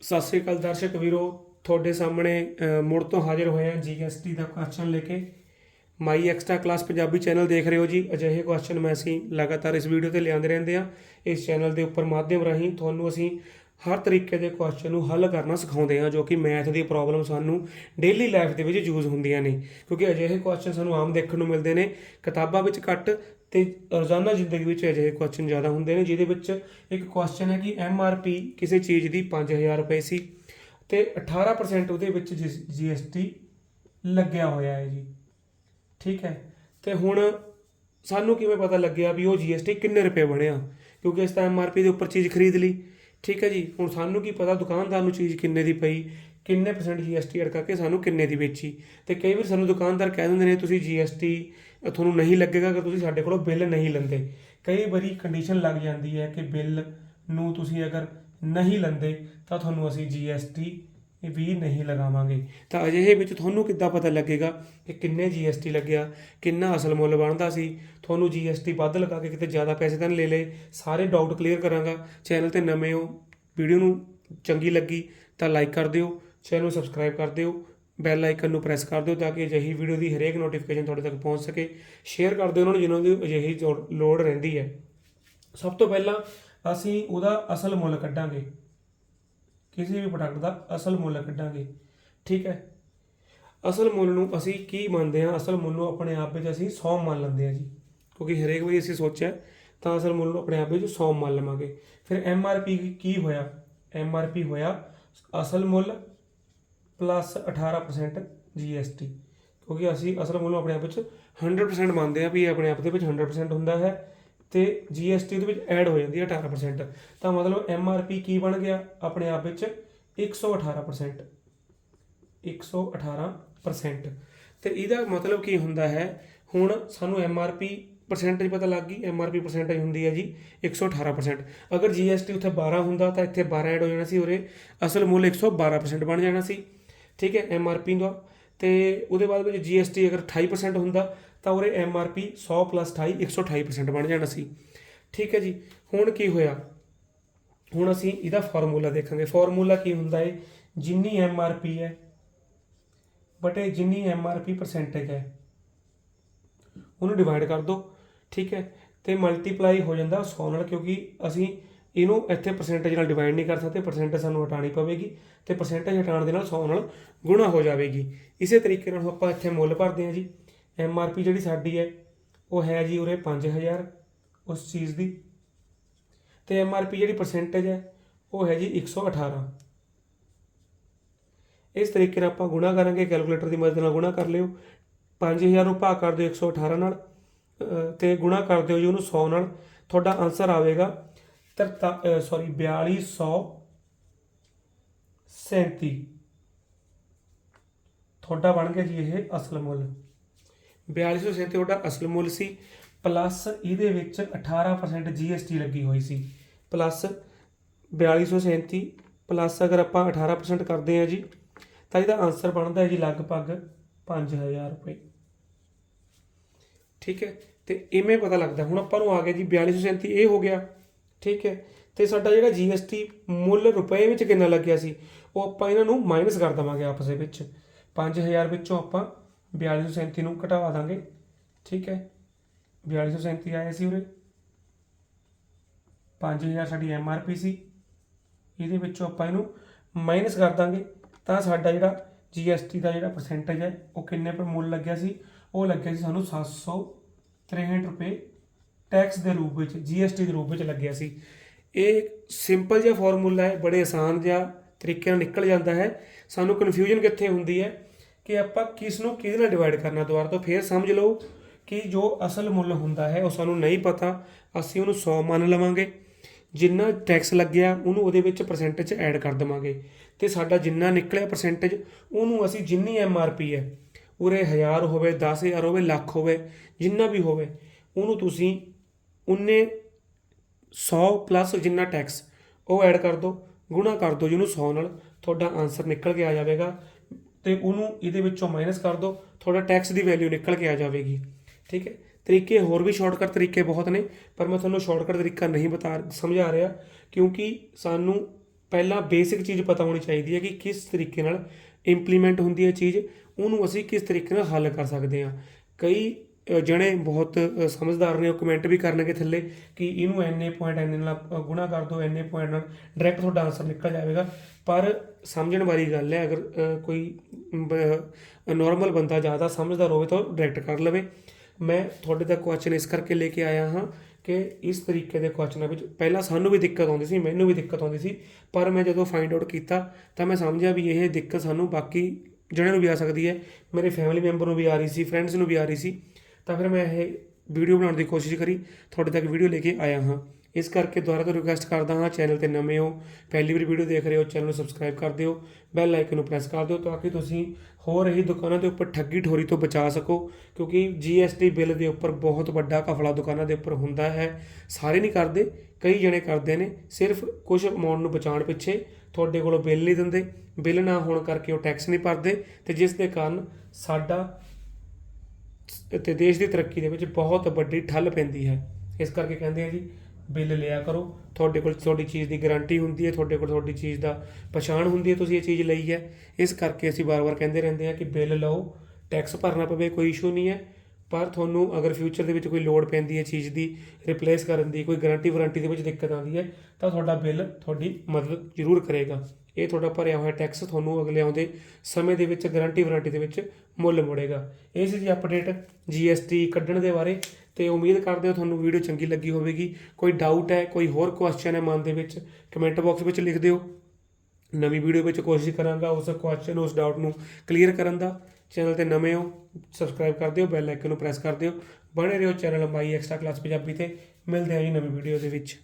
ਸਤਿ ਸ੍ਰੀ ਅਕਾਲ ਦਰਸ਼ਕ ਵੀਰੋ, ਤੁਹਾਡੇ ਸਾਹਮਣੇ ਮੁੜ ਤੋਂ ਹਾਜ਼ਰ ਹੋਏ ਹਾਂ ਜੀਐਸਟੀ ਦਾ ਕੁਐਸਚਨ ਲੈ ਕੇ। My extra class Punjabi channel ਦੇਖ ਰਹੇ ਹੋ ਜੀ। ਅਜਿਹੇ ਕੁਐਸਚਨ ਮੈਂ ਅਸੀਂ ਲਗਾਤਾਰ ਇਸ ਵੀਡੀਓ ਤੇ ਲਿਆਂਦੇ ਰਹਿੰਦੇ ਹਾਂ। ਇਸ ਚੈਨਲ ਦੇ ਉੱਪਰ ਮਾਧਿਅਮ ਰਾਹੀਂ ਤੁਹਾਨੂੰ ਅਸੀਂ ਹਰ ਤਰੀਕੇ ਦੇ ਕੁਐਸਚਨ ਨੂੰ ਹੱਲ ਕਰਨਾ ਸਿਖਾਉਂਦੇ ਹਾਂ, ਜੋ ਕਿ ਮੈਥ ਦੀ ਪ੍ਰੋਬਲਮ ਸਾਨੂੰ ਡੇਲੀ ਲਾਈਫ ਦੇ ਵਿੱਚ ਯੂਜ਼ ਹੁੰਦੀਆਂ ਨੇ। ਕਿਉਂਕਿ ਅਜਿਹੇ ਕੁਐਸਚਨ ਸਾਨੂੰ ਆਮ ਦੇਖਣ ਨੂੰ ਮਿਲਦੇ ਨੇ। ਕਿਤਾਬਾਂ ਵਿੱਚ ਘੱਟ ਤੇ ਰੋਜ਼ਾਨਾ ਜ਼ਿੰਦਗੀ ਵਿੱਚ ਅਜਿਹੇ ਕੁਐਸਚਨ ਜ਼ਿਆਦਾ ਹੁੰਦੇ ਨੇ, ਜਿਹਦੇ ਵਿੱਚ ਇੱਕ ਕੁਐਸਚਨ ਹੈ ਕਿ ਐੱਮ ਆਰ ਪੀ ਕਿਸੇ ਚੀਜ਼ ਦੀ 5000 ਰੁਪਏ ਸੀ ਤੇ 18% ਉਹਦੇ ਵਿੱਚ ਜੀਐਸਟੀ ਲੱਗਿਆ ਹੋਇਆ ਹੈ ਜੀ। ਠੀਕ ਹੈ? ਤੇ ਹੁਣ ਸਾਨੂੰ ਕਿਵੇਂ ਪਤਾ ਲੱਗਿਆ ਵੀ ਉਹ ਜੀਐਸਟੀ ਕਿੰਨੇ ਰੁਪਏ ਬਣਿਆ? ਕਿਉਂਕਿ ਇਸ ਤਾਂ ਐਮਆਰਪੀ ਦੇ ਉੱਪਰ ਚੀਜ਼ ਖਰੀਦ ਲਈ। ਠੀਕ ਹੈ ਜੀ? ਹੁਣ ਸਾਨੂੰ ਕੀ ਪਤਾ ਦੁਕਾਨਦਾਰ ਨੂੰ ਚੀਜ਼ ਕਿੰਨੇ ਦੀ ਪਈ? ਕਿੰਨੇ ਪਰਸੈਂਟ ਜੀਐਸਟੀ ਅੜਕਾ ਕੇ ਸਾਨੂੰ ਕਿੰਨੇ ਦੀ ਵੇਚੀ? ਤੇ ਕਈ ਵਾਰ ਸਾਨੂੰ ਦੁਕਾਨਦਾਰ ਕਹਿ ਦਿੰਦੇ ਨੇ, ਤੁਸੀਂ ਜੀਐਸਟੀ ਤੁਹਾਨੂੰ ਨਹੀਂ ਲੱਗੇਗਾ ਕਿ ਤੁਸੀਂ ਸਾਡੇ ਕੋਲੋਂ ਬਿੱਲ ਨਹੀਂ ਲੈਂਦੇ। ਕਈ ਵਾਰੀ ਕੰਡੀਸ਼ਨ ਲੱਗ ਜਾਂਦੀ ਹੈ ਕਿ ਬਿੱਲ ਨੂੰ ਤੁਸੀਂ ਅਗਰ ਨਹੀਂ ਲੈਂਦੇ, ਤਾਂ ਤੁਹਾਨੂੰ ਅਸੀਂ ਜੀਐਸਟੀ ਵੀ ਨਹੀਂ ਲਗਾਵਾਂਗੇ। ਤਾਂ ਅਜਿਹੇ ਵਿੱਚ ਤੁਹਾਨੂੰ ਕਿੱਦਾਂ ਪਤਾ ਲੱਗੇਗਾ ਕਿ ਕਿੰਨੇ ਜੀਐਸਟੀ ਲੱਗਿਆ, ਕਿੰਨਾ ਅਸਲ ਮੁੱਲ ਬਣਦਾ ਸੀ? ਤੁਹਾਨੂੰ ਜੀਐਸਟੀ ਵੱਧ ਲਗਾ ਕੇ ਕਿਤੇ ਜ਼ਿਆਦਾ ਪੈਸੇ ਤਾਂ ਨਹੀਂ ਲੈ ਲਏ? ਸਾਰੇ ਡਾਊਟ ਕਲੀਅਰ ਕਰਾਂਗਾ। ਚੈਨਲ ਤੇ ਨਵੇਂ ਹੋ ਵੀਡੀਓ ਨੂੰ ਚੰਗੀ ਲੱਗੀ ਤਾਂ ਲਾਈਕ ਕਰ ਦਿਓ। ਚੈਨਲ ਨੂੰ ਸਬਸਕ੍ਰਾਈਬ ਕਰ ਦਿਓ ਬੈਲ ਆਈਕਨ ਨੂੰ ਪ੍ਰੈਸ ਕਰ ਦਿਓ ਤਾਂ ਕਿ ਅਜਿਹੀ ਵੀਡੀਓ ਦੀ ਹਰੇਕ ਨੋਟੀਫਿਕੇਸ਼ਨ ਤੁਹਾਡੇ ਤੱਕ ਪਹੁੰਚ ਸਕੇ। ਸ਼ੇਅਰ ਕਰ ਦਿਓ ਉਹਨਾਂ ਨੂੰ ਜਿਨ੍ਹਾਂ ਦੀ ਅਜਿਹੀ ਜ਼ੋ- ਲੋੜ ਰਹਿੰਦੀ ਹੈ। ਸਭ ਤੋਂ ਪਹਿਲਾਂ ਅਸੀਂ ਉਹਦਾ ਅਸਲ ਮੁੱਲ ਕੱਢਾਂਗੇ। ਕਿਸੇ ਵੀ ਪ੍ਰੋਡਕਟ ਦਾ ਅਸਲ ਮੁੱਲ ਕੱਢਾਂਗੇ। ਠੀਕ ਹੈ? ਅਸਲ ਮੁੱਲ ਨੂੰ ਅਸੀਂ ਕੀ ਮੰਨਦੇ ਹਾਂ? ਅਸਲ ਮੁੱਲ ਨੂੰ ਆਪਣੇ ਆਪ ਵਿੱਚ ਅਸੀਂ 100 ਮੰਨ ਲੈਂਦੇ ਹਾਂ ਜੀ। ਕਿਉਂਕਿ ਹਰੇਕ ਵਾਰੀ ਅਸੀਂ ਸੋਚਿਆ, ਤਾਂ ਅਸਲ ਮੁੱਲ ਨੂੰ ਆਪਣੇ ਆਪ ਵਿੱਚ 100 ਮੰਨ ਲਵਾਂਗੇ। ਫਿਰ ਐਮ ਆਰ ਪੀ ਕੀ ਹੋਇਆ? ਐਮ ਆਰ ਪੀ ਹੋਇਆ ਅਸਲ ਮੁੱਲ ਪਲੱਸ 18% ਜੀਐਸਟੀ ਕਿਉਂਕਿ ਅਸੀਂ ਅਸਲ ਮੁੱਲ ਆਪਣੇ ਆਪ ਵਿੱਚ 100% ਮੰਨਦੇ ਹਾਂ ਵੀ ਇਹ ਆਪਣੇ ਆਪ ਦੇ ਵਿੱਚ 100% ਹੁੰਦਾ ਹੈ ਤੇ ਜੀਐਸਟੀ ਦੇ ਵਿੱਚ ਐਡ ਹੋ ਜਾਂਦੀ ਹੈ 18% ਤਾਂ ਮਤਲਬ ਐਮਆਰਪੀ ਕੀ ਬਣ ਗਿਆ? ਆਪਣੇ ਆਪ ਵਿੱਚ 118% 118% ਤੇ ਇਹਦਾ ਮਤਲਬ ਕੀ ਹੁੰਦਾ ਹੈ? ਹੁਣ ਸਾਨੂੰ ਐਮਆਰਪੀ ਪਰਸੈਂਟੇਜ ਪਤਾ ਲੱਗ ਗਈ। ਐਮਆਰਪੀ ਪਰਸੈਂਟੇਜ ਹੁੰਦੀ ਹੈ ਜੀ 118% ਅਗਰ ਜੀਐਸਟੀ ਉੱਥੇ 12 ਹੁੰਦਾ ਤਾਂ ਇੱਥੇ 12 ਐਡ ਹੋ ਜਾਣਾ ਸੀ ਉਰੇ। ਅਸਲ ਮੁੱਲ 112% ਬਣ ਜਾਣਾ ਸੀ। ਠੀਕ ਹੈ ਐੱਮ ਆਰ ਪੀ ਦਾ ਤੇ ਉਹਦੇ ਬਾਅਦ ਵਿੱਚ ਜੀਐਸਟੀ ਅਗਰ 28% ਹੁੰਦਾ, ਤਾਂ ਉਰੇ ਪੀ 100 ਪਲੱਸ 28 128% ਬਣ ਜਾਣਾ ਸੀ। ਠੀਕ ਹੈ ਜੀ, ਹੁਣ ਕੀ ਹੋਇਆ? ਹੁਣ ਅਸੀਂ ਇਹਦਾ ਫਾਰਮੂਲਾ ਦੇਖਾਂਗੇ। ਫਾਰਮੂਲਾ ਕੀ ਹੁੰਦਾ ਹੈ ਜਿੰਨੀ ਐੱਮ ਆਰ ਪੀ ਹੈ ਬਟੇ ਜਿੰਨੀ ਐੱਮ ਆਰ ਪੀ ਪਰਸੈਂਟੇਜ ਹੈ, ਉਹਨੂੰ ਡਿਵਾਈਡ ਕਰ ਦਿਓ ਠੀਕ ਹੈ, ਤੇ ਮਲਟੀਪਲਾਈ ਹੋ ਜਾਂਦਾ 100 ਨਾਲ, ਕਿਉਂਕਿ ਅਸੀਂ ਇਹਨੂੰ ਇੱਥੇ ਪਰਸੈਂਟੇਜ ਨਾਲ ਡਿਵਾਈਡ ਨਹੀਂ ਕਰ ਸਕਦੇ ਪਰਸੈਂਟੇਜ ਸਾਨੂੰ ਹਟਾਣੀ ਪਵੇਗੀ ਤੇ ਪਰਸੈਂਟੇਜ ਹਟਾਉਣ ਦੇ ਨਾਲ 100 ਨਾਲ ਗੁਣਾ ਹੋ ਜਾਵੇਗੀ। ਇਸੇ ਤਰੀਕੇ ਨਾਲ ਆਪਾਂ ਇੱਥੇ ਮੁੱਲ ਭਰਦੇ ਹਾਂ ਜੀ। ਐਮ ਆਰ ਪੀ ਜਿਹੜੀ ਸਾਡੀ ਹੈ ਉਹ ਹੈ ਜੀ ਉਰੇ 5000 ਉਸ ਚੀਜ਼ ਦੀ। ਤੇ ਐਮ ਆਰ ਪੀ ਜਿਹੜੀ ਪਰਸੈਂਟੇਜ ਹੈ ਉਹ ਹੈ ਜੀ 118 ਇਸ ਤਰੀਕੇ ਨਾਲ ਆਪਾਂ ਗੁਣਾ ਕਰਾਂਗੇ ਕੈਲਕੂਲੇਟਰ ਦੀ ਮਦਦ ਨਾਲ ਗੁਣਾ ਕਰ ਲਿਓ। 5000 ਨੂੰ ਭਾਗ ਕਰ ਦਿਓ 118 ਨਾਲ ਅ, ਤੇ ਗੁਣਾ ਕਰ ਦਿਓ ਜੀ ਉਹਨੂੰ 100 ਨਾਲ। ਤੁਹਾਡਾ ਆਨਸਰ ਆਵੇਗਾ ਤਰਤਾ ਸੌਰੀ 4237 ਤੁਹਾਡਾ ਬਣ ਗਿਆ ਜੀ ਇਹ ਅਸਲ ਮੁੱਲ। 4237 ਤੁਹਾਡਾ ਅਸਲ ਮੁੱਲ ਸੀ, ਪਲੱਸ ਇਹਦੇ ਵਿੱਚ 18% GST ਲੱਗੀ ਹੋਈ ਸੀ। ਪਲੱਸ 4237 ਪਲੱਸ ਅਗਰ ਆਪਾਂ 18% ਕਰਦੇ ਹਾਂ ਜੀ, ਤਾਂ ਇਹਦਾ ਆਨਸਰ ਬਣਦਾ ਹੈ ਜੀ ਲਗਭਗ 5000 ਰੁਪਏ। ਠੀਕ ਹੈ? ਤੇ ਇਵੇਂ ਪਤਾ ਲੱਗਦਾ। ਹੁਣ ਆਪਾਂ ਨੂੰ ਆ ਗਿਆ ਜੀ 4237 ਇਹ ਹੋ ਗਿਆ। ਠੀਕ ਹੈ? ਤੇ ਸਾਡਾ ਜਿਹੜਾ GST ਮੁੱਲ ਰੁਪਏ ਵਿੱਚ ਕਿੰਨਾ ਲੱਗਿਆ ਸੀ? ਉਹ ਆਪਾਂ ਇਹਨਾਂ ਨੂੰ ਮਾਈਨਸ ਕਰ ਦਵਾਂਗੇ ਆਪਸ ਦੇ ਵਿੱਚ। 5000 ਵਿੱਚੋਂ ਆਪਾਂ 4237 ਨੂੰ ਘਟਾ ਦਾਂਗੇ। ਠੀਕ ਹੈ? 4237 ਆਇਆ ਸੀ ਉਰੇ। 5000 ਸਾਡੀ MRP ਸੀ। ਇਹਦੇ ਵਿੱਚੋਂ ਆਪਾਂ ਇਹਨੂੰ ਮਾਈਨਸ ਕਰ ਦਾਂਗੇ। ਤਾਂ ਸਾਡਾ ਜਿਹੜਾ GST ਦਾ ਜਿਹੜਾ ਪਰਸੈਂਟੇਜ ਹੈ, ਉਹ ਕਿੰਨੇ ਪਰ ਮੁੱਲ ਲੱਗਿਆ ਸੀ? ਉਹ ਲੱਗਿਆ ਸੀ ਸਾਨੂੰ 763 ਰੁਪਏ। ਟੈਕਸ ਦੇ ਰੂਪ ਵਿੱਚ GST ਦੇ ਰੂਪ ਵਿੱਚ ਲੱਗਿਆ ਸੀ। ਇਹ ਸਿੰਪਲ ਜਿਹਾ ਫਾਰਮੂਲਾ ਹੈ, ਬੜੇ ਆਸਾਨ ਜਿਹਾ ਤਰੀਕੇ ਨਾਲ ਨਿਕਲ ਜਾਂਦਾ ਹੈ। ਸਾਨੂੰ ਕਨਫਿਊਜ਼ਨ ਕਿੱਥੇ ਹੁੰਦੀ ਹੈ ਕਿ ਆਪਾਂ ਕਿਸ ਨੂੰ ਕਿਹਦੇ ਨਾਲ ਡਿਵਾਈਡ ਕਰਨਾ ਦੁਬਾਰਾ ਤੋਂ, ਫੇਰ ਸਮਝ ਲਓ ਕਿ ਜੋ ਅਸਲ ਮੁੱਲ ਹੁੰਦਾ ਹੈ, ਉਹ ਸਾਨੂੰ ਨਹੀਂ ਪਤਾ। ਅਸੀਂ ਉਹਨੂੰ 100 ਮੰਨ ਲਵਾਂਗੇ। ਜਿੰਨਾ ਟੈਕਸ ਲੱਗਿਆ, ਉਹਨੂੰ ਉਹਦੇ ਵਿੱਚ ਪਰਸੈਂਟੇਜ ਐਡ ਕਰ ਦੇਵਾਂਗੇ। ਤੇ ਸਾਡਾ ਜਿੰਨਾ ਨਿਕਲਿਆ ਪਰਸੈਂਟੇਜ ਉਹਨੂੰ ਅਸੀਂ ਜਿੰਨੀ ਐੱਮ ਆਰ ਪੀ ਹੈ, ਉਰੇ 1000 ਹੋਵੇ 10000 ਹੋਵੇ, ਲੱਖ ਹੋਵੇ, ਜਿੰਨਾ ਵੀ ਹੋਵੇ, ਉਹਨੂੰ ਤੁਸੀਂ ਉਨੇ 100 ਪਲੱਸ ਜਿੰਨਾ ਟੈਕਸ ਉਹ ਐਡ ਕਰ ਦਿਓ ਗੁਣਾ ਕਰ ਦਿਓ ਜਿਹਨੂੰ 100 ਨਾਲ ਤੁਹਾਡਾ ਆਨਸਰ ਨਿਕਲ ਕੇ ਆ ਜਾਵੇਗਾ ਤੇ ਉਹਨੂੰ ਇਹਦੇ ਵਿੱਚੋਂ ਮਾਈਨਸ ਕਰ ਦਿਓ ਤੁਹਾਡਾ ਟੈਕਸ ਦੀ ਵੈਲਿਊ ਨਿਕਲ ਕੇ ਆ ਜਾਵੇਗੀ। ਠੀਕ ਹੈ? ਤਰੀਕੇ ਹੋਰ ਵੀ ਸ਼ਾਰਟਕਟ ਤਰੀਕੇ ਬਹੁਤ ਨੇ, ਪਰ ਮੈਂ ਤੁਹਾਨੂੰ ਸ਼ਾਰਟਕਟ ਤਰੀਕਾ ਨਹੀਂ ਬਤਾ ਸਮਝਾ ਰਿਹਾ, ਕਿਉਂਕਿ ਸਾਨੂੰ ਪਹਿਲਾਂ ਬੇਸਿਕ ਚੀਜ਼ ਪਤਾ ਹੋਣੀ ਚਾਹੀਦੀ ਹੈ ਕਿ ਕਿਸ ਤਰੀਕੇ ਨਾਲ ਇੰਪਲੀਮੈਂਟ ਹੁੰਦੀ ਹੈ ਚੀਜ਼, ਉਹਨੂੰ ਅਸੀਂ ਕਿਸ ਤਰੀਕੇ ਨਾਲ ਹੱਲ ਕਰ ਸਕਦੇ ਹਾਂ। ਕਈ ਜਣੇ ਬਹੁਤ ਸਮਝਦਾਰ ਨੇ, ਉਹ ਕਮੈਂਟ ਵੀ ਕਰਨਗੇ ਥੱਲੇ ਕਿ ਇਹਨੂੰ ਐਨੇ ਪੁਆਇੰਟ ਐਨੇ ਨਾਲ ਗੁਣਾ ਕਰ ਦਿਓ ਐਨੇ ਪੁਆਇੰਟ ਨਾਲ ਡਾਇਰੈਕਟ ਤੁਹਾਡਾ ਆਨਸਰ ਨਿਕਲ ਜਾਵੇਗਾ। ਪਰ ਸਮਝਣ ਵਾਲੀ ਗੱਲ ਹੈ, ਅਗਰ ਕੋਈ ਨਾਰਮਲ ਬੰਦਾ ਜ਼ਿਆਦਾ ਸਮਝਦਾਰ ਹੋਵੇ ਤਾਂ ਡਾਇਰੈਕਟ ਕਰ ਲਵੇ। ਮੈਂ ਤੁਹਾਡੇ ਤੱਕ ਕੁਐਸਚਨ ਇਸ ਕਰਕੇ ਲੈ ਕੇ ਆਇਆ ਹਾਂ ਕਿ ਇਸ ਤਰੀਕੇ ਦੇ ਕੁਐਸਚਨਾਂ ਵਿੱਚ ਪਹਿਲਾਂ ਸਾਨੂੰ ਵੀ ਦਿੱਕਤ ਆਉਂਦੀ ਸੀ, ਮੈਨੂੰ ਵੀ ਦਿੱਕਤ ਆਉਂਦੀ ਸੀ, ਪਰ ਮੈਂ ਜਦੋਂ ਫਾਈਂਡ ਆਊਟ ਕੀਤਾ ਤਾਂ ਮੈਂ ਸਮਝਿਆ ਵੀ ਇਹ ਦਿੱਕਤ ਸਾਨੂੰ ਬਾਕੀ ਜਣਿਆਂ ਨੂੰ ਵੀ ਆ ਸਕਦੀ ਹੈ। ਮੇਰੇ ਫੈਮਿਲੀ ਮੈਂਬਰ ਨੂੰ ਵੀ ਆ ਰਹੀ ਸੀ ਫਰੈਂਡਸ ਨੂੰ ਵੀ ਆ ਰਹੀ ਸੀ। ਤਾਂ ਫਿਰ ਮੈਂ ਇਹ ਵੀਡੀਓ ਬਣਾਉਣ ਦੀ ਕੋਸ਼ਿਸ਼ ਕਰੀ, ਤੁਹਾਡੇ ਤੱਕ ਵੀਡੀਓ ਲੈ ਕੇ ਆਇਆ ਹਾਂ। ਇਸ ਕਰਕੇ ਦੁਬਾਰਾ ਤੋਂ ਰਿਕੁਐਸਟ ਕਰਦਾ ਹਾਂ, ਚੈਨਲ ਤੇ ਨਵੇਂ ਹੋ, ਪਹਿਲੀ ਵਾਰ ਵੀਡੀਓ ਦੇਖ ਰਹੇ ਹੋ, ਚੈਨਲ ਨੂੰ ਸਬਸਕ੍ਰਾਈਬ ਕਰ ਦਿਓ ਬੈਲ ਆਈਕਨ ਨੂੰ ਪ੍ਰੈਸ ਕਰ ਦਿਓ ਤਾਂ ਕਿ ਤੁਸੀਂ ਹੋਰ ਇਹੀ ਦੁਕਾਨਾਂ ਦੇ ਉੱਪਰ ਠੱਗੀ ਠੋਰੀ ਤੋਂ ਬਚਾ ਸਕੋ, ਕਿਉਂਕਿ GST ਬਿੱਲ ਦੇ ਉੱਪਰ ਬਹੁਤ ਵੱਡਾ ਘਪਲਾ ਦੁਕਾਨਾਂ ਦੇ ਉੱਪਰ ਹੁੰਦਾ ਹੈ। ਸਾਰੇ ਨਹੀਂ ਕਰਦੇ, ਕਈ ਜਣੇ ਕਰਦੇ ਨੇ, ਸਿਰਫ ਕੁਝ ਅਮਾਉਂਟ ਨੂੰ ਬਚਾਉਣ ਪਿੱਛੇ ਤੁਹਾਡੇ ਕੋਲੋਂ ਬਿੱਲ ਨਹੀਂ ਦਿੰਦੇ, ਬਿੱਲ ਨਾ ਹੋਣ ਕਰਕੇ ਉਹ ਟੈਕਸ ਨਹੀਂ ਭਰਦੇ ਤੇ ਜਿਸ ਦੇ ਕਾਰਨ ਸਾਡਾ ਤੇ ਦੇਸ਼ ਦੀ ਤਰੱਕੀ ਦੇ ਵਿੱਚ ਬਹੁਤ ਵੱਡੀ ਠੱਲ ਪੈਂਦੀ ਹੈ। ਇਸ ਕਰਕੇ ਕਹਿੰਦੇ ਆ ਜੀ, ਬਿੱਲ ਲਿਆ ਕਰੋ। ਤੁਹਾਡੇ ਕੋਲ ਤੁਹਾਡੀ ਚੀਜ਼ ਦੀ ਗਾਰੰਟੀ ਹੁੰਦੀ ਹੈ, ਤੁਹਾਡੇ ਕੋਲ ਤੁਹਾਡੀ ਚੀਜ਼ ਦਾ ਪਛਾਣ ਹੁੰਦੀ ਹੈ, ਤੁਸੀਂ ਇਹ ਚੀਜ਼ ਲਈ ਹੈ। ਇਸ ਕਰਕੇ ਅਸੀਂ ਵਾਰ-ਵਾਰ ਕਹਿੰਦੇ ਰਹਿੰਦੇ ਆ ਕਿ ਬਿੱਲ ਲਓ, ਟੈਕਸ ਭਰਨਾ ਪਵੇ, ਕੋਈ ਇਸ਼ੂ ਨਹੀਂ ਹੈ। ਪਰ ਤੁਹਾਨੂੰ ਅਗਰ ਫਿਊਚਰ ਦੇ ਵਿੱਚ ਕੋਈ ਲੋੜ ਪੈਂਦੀ ਹੈ ਚੀਜ਼ ਦੀ ਰਿਪਲੇਸ ਕਰਨ ਦੀ, ਕੋਈ ਗਾਰੰਟੀ ਵਾਰੰਟੀ ਦੇ ਵਿੱਚ ਦਿੱਕਤ ਆਉਂਦੀ ਹੈ, ਤਾਂ ਤੁਹਾਡਾ ਬਿੱਲ ਤੁਹਾਡੀ ਮਦਦ ਜ਼ਰੂਰ ਕਰੇਗਾ। ਇਹ ਤੁਹਾਡਾ ਭਰਿਆ ਹੋਇਆ ਟੈਕਸ ਤੁਹਾਨੂੰ ਅਗਲੇ ਆਉਂਦੇ ਸਮੇਂ ਦੇ ਵਿੱਚ ਗਾਰੰਟੀ ਵਾਰੰਟੀ ਦੇ ਵਿੱਚ ਮੁੱਲ ਮੋੜੇਗਾ। ਇਹ ਸੀ ਜੀ ਅਪਡੇਟ GST ਕੱਢਣ ਦੇ ਬਾਰੇ ਤੇ ਉਮੀਦ ਕਰਦੇ ਹਾਂ ਤੁਹਾਨੂੰ ਵੀਡੀਓ ਚੰਗੀ ਲੱਗੀ ਹੋਵੇਗੀ। ਕੋਈ ਡਾਊਟ ਹੈ, ਕੋਈ ਹੋਰ ਕੁਐਸਚਨ ਹੈ ਮਨ ਦੇ ਵਿੱਚ ਕਮੈਂਟ ਬਾਕਸ ਵਿੱਚ ਲਿਖ ਦਿਓ। ਨਵੀਂ ਵੀਡੀਓ ਵਿੱਚ ਕੋਸ਼ਿਸ਼ ਕਰਾਂਗਾ ਉਸ ਕੁਐਸਚਨ ਉਸ ਡਾਊਟ ਨੂੰ ਕਲੀਅਰ ਕਰਨ ਦਾ। ਚੈਨਲ ਤੇ ਨਵੇਂ ਹੋ ਸਬਸਕ੍ਰਾਈਬ ਕਰ ਦਿਓ ਬੈਲ ਆਈਕਨ ਨੂੰ ਪ੍ਰੈਸ ਕਰ ਦਿਓ। ਬਣੇ ਰਹੋ channel my extra class Punjabi ਤੇ। ਮਿਲਦੇ ਹਾਂ ਜੀ ਨਵੀਂ ਵੀਡੀਓ ਦੇ ਵਿੱਚ।